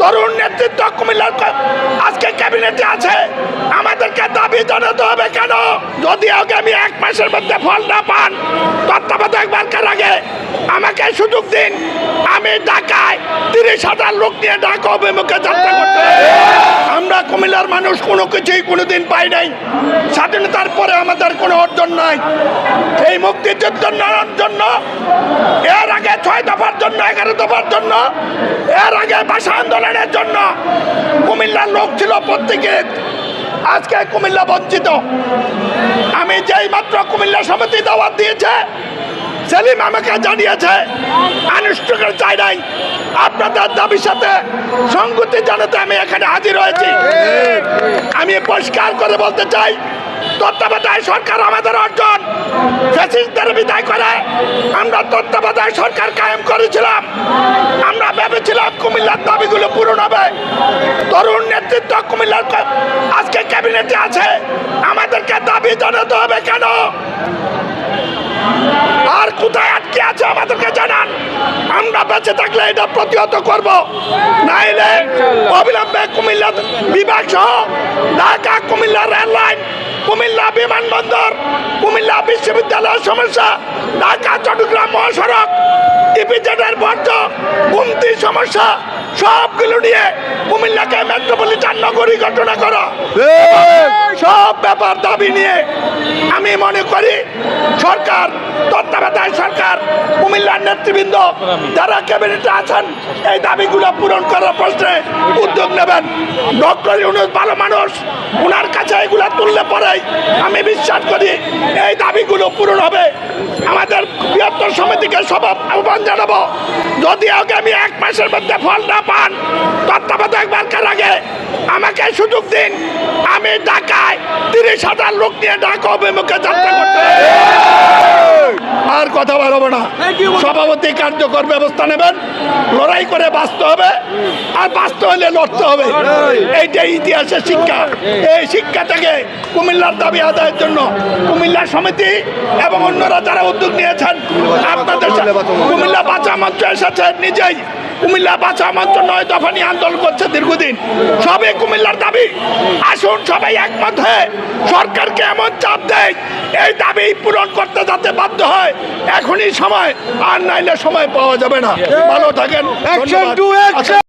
তরুণ নেতৃত্ব কুমিল্লার আজকে ক্যাবিনেটে আছে। আমাদেরকে দাবি জানাতে হবে কেন? যদি আগামী এক মাসের মধ্যে ফল না পান, তত্ত্বাবধায়ক বারকার আগে আমাকে সুযোগ দিন। আমি ঢাকায় তিরিশ হাজার লোক নিয়ে ঢাকা অভিমুখে যাত্রা করতে আমরা কুমিল্লার মানুষ কোনো কিছুই কোনোদিন পাই নাই। স্বাধীনতার পরে আমাদের কোনো অর্জন নাই। এই মুক্তিযুদ্ধের জন্য, এর আগে ছয় দফার জন্য, এগারো দফার জন্য, এর ভাষা আন্দোলনের জন্য কুমিল্লার লোক ছিল প্রত্যেকে আজকে কুমিল্লা বঞ্চিত। আমি যেই মাত্র কুমিল্লা সমিতি দাওয়াত দিয়েছে, সেলিম আমাকে জানিয়েছে, আনুষ্ঠানিক চাই নাই। আপনাদের দাবির সাথে সঙ্গতি জানাতে আমি এখানে হাজির হয়েছি। আমি পরিষ্কার করে বলতে চাই, তত্ত্বাবধায়ক সরকার আমাদের অর্জন। ফ্যাসিস্টদের বিদায় করে আমরা তত্ত্বাবধায়ক সরকার কায়েম করেছিলাম। কুমিল্লার দাবিগুলো পূরণ হবে। তরুণ নেতৃত্ব কুমিল্লার আজকে ক্যাবিনেটে আছে। আমাদেরকে দাবি জানাতে হবে কেন? আর কোথায় আটকে আছে আমাদেরকে জানান। আমরা বেঁচে থাকলে এটা প্রতিহত করব। নাইলে অবিলম্বে কুমিল্লা বিভাগ সহ ঢাকা কুমিল্লা রেল লাইন, কুমিল্লা বিমানবন্দর, কুমিল্লা বিশ্ববিদ্যালয়ের সমস্যা, ঢাকা, চট্টগ্রাম মহাসড়ক, ইপিজেডের বর্জ্য সমস্যা সবগুলো নিয়ে কুমিল্লাকে মেট্রোপলিটন নগরী ঘটনা করা। সব ব্যাপার দাবি নিয়ে আমি মনে করি সরকার তত্ত্বাবধায়ক সরকার কুমিল্লার নেতৃবৃন্দ যারা ক্যাবিনেটে আছেন এই দাবিগুলো পূরণ করার প্রশ্নে উদ্যোগ নেবেন। ডক্টর ইউনুস ভালো মানুষ ওনার কাছে এগুলো তুললে পরেই আমি বিশ্বাস করি এই দাবিগুলো পূরণ হবে। সমিতিকে সব আহ্বান জানাব। যদি আমি এক মাসের মধ্যে ফল না পান, তত্ত্বাবধায়ক বারকার আগে আমাকে সুযোগ দিন। আমি ঢাকায় তিরিশ হাজার লোক নিয়ে ঢাকা অভিমুখে যাত্রা করতে কথা বাড়াবো না। সভাপতি কার্যকর ব্যবস্থা নেবেন লড়াই করে বাঁচতে হবে আর বাঁচতে হলে লড়তে হবে। এইটাই ইতিহাসের শিক্ষা এই শিক্ষা থেকে কুমিল্লার দাবি আদায়ের জন্য কুমিল্লা সমিতি এবং অন্যরা যারা উদ্যোগ নিয়েছেন আপনাদের কুমিল্লা বাঁচা মঞ্চ এসেছে নিজেই। কুমিল্লা বাঁচা মঞ্চ নয় দফা নিয়ে আন্দোলন করছে দীর্ঘদিন। সবে কুমিল্লার দাবি। আসুন সবাই একমত হয়ে সরকারকে এমন চাপ দেয় এই দাবি পূরণ করতে যাতে বাধ্য হয় এখনই সময় আর নাইলে সময় পাওয়া যাবে না। ভালো থাকেন